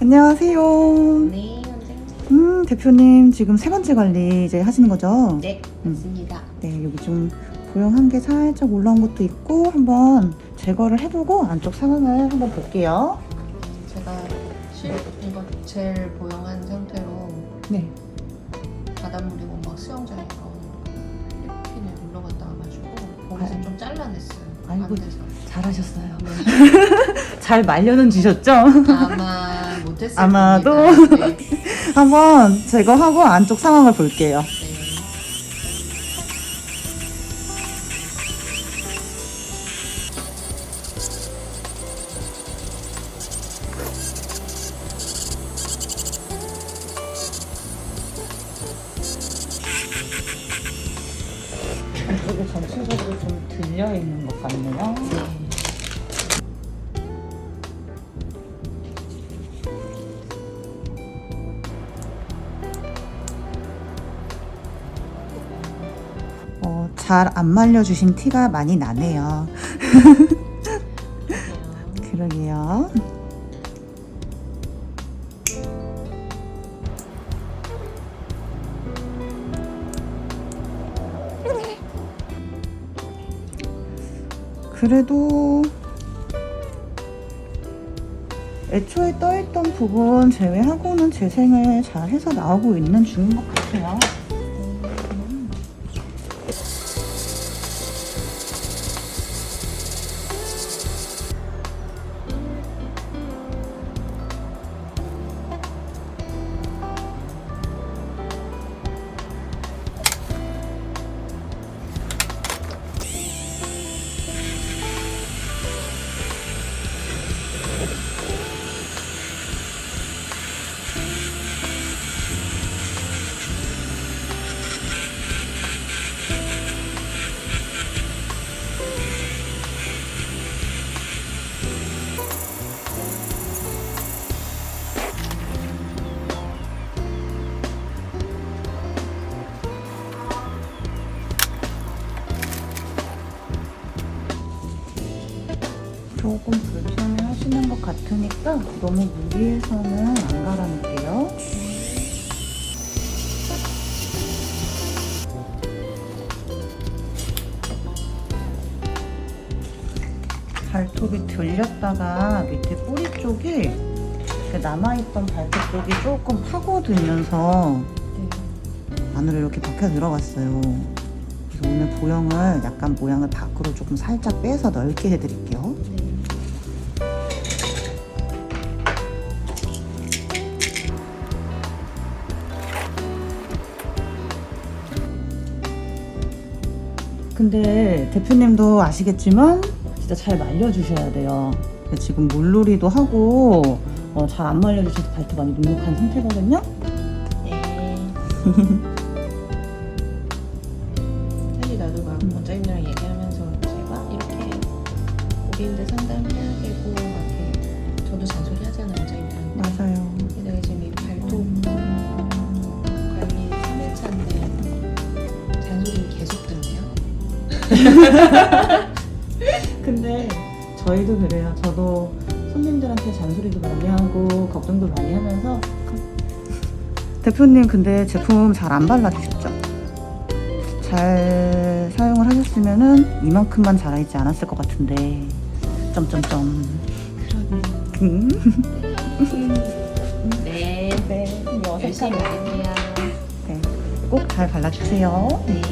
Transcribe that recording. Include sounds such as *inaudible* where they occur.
안녕하세요. 네, 원장님. 음, 대표님 지금 세 번째 관리 이제 하시는 거죠? 네, 맞습니다. 네, 여기 좀 보형한 게 살짝 올라온 것도 있고 한번 제거를 해두고 안쪽 상황을 한번 볼게요. 제가 실 이거 젤 보형한 상태로 네. 바닷물이고 막 수영장에 가고 필리핀에 놀러 갔다 와가지고 거기서 아유. 좀 잘라냈어요. 아이고. 안 돼서. 잘하셨어요. 네. *laughs* 잘 말려는 주셨죠? 아마 못했을 아마도. 겁니다. *laughs* 네. 한번 제거하고 안쪽 상황을 볼게요. 네. 전체적으로 좀 들려 있는 것 같네요. 잘 안 말려주신 티가 많이 나네요. *laughs* 그러게요. 그래도 애초에 떠있던 부분 제외하고는 재생을 잘 해서 나오고 있는 중인 것 같아요. 조금 불편해 하시는 것 같으니까 너무 무리해서는 안 갈아놓을게요. 발톱이 들렸다가 밑에 뿌리 쪽이 그 남아있던 발톱 쪽이 조금 파고들면서 네. 안으로 이렇게 박혀 들어갔어요. 그래서 오늘 보형을 약간 모양을 밖으로 조금 살짝 빼서 넓게 해드릴게요. 근데 대표님도 아시겠지만 진짜 잘 말려주셔야 돼요. 지금 물놀이도 하고 어, 잘 안 말려주셔서 발톱 많이 눅눅한 상태거든요. 네. *laughs* 사실 나도 막 원장님이랑 얘기하면서 제가 이렇게 고객님들 상담해야 되고 막 이렇게 저도 잔소리 하잖아요 원장님들한테 맞아요. *laughs* 근데 저희도 그래요. 저도 손님들한테 잔소리도 많이 하고 걱정도 많이 하면서 대표님 근데 제품 잘 안 발라주셨죠? 잘 사용을 하셨으면은 이만큼만 자라있지 않았을 것 같은데. 점점점. 그러네요 음. 네. 네, 열심히 할게요 네, 꼭 잘 발라주세요. 네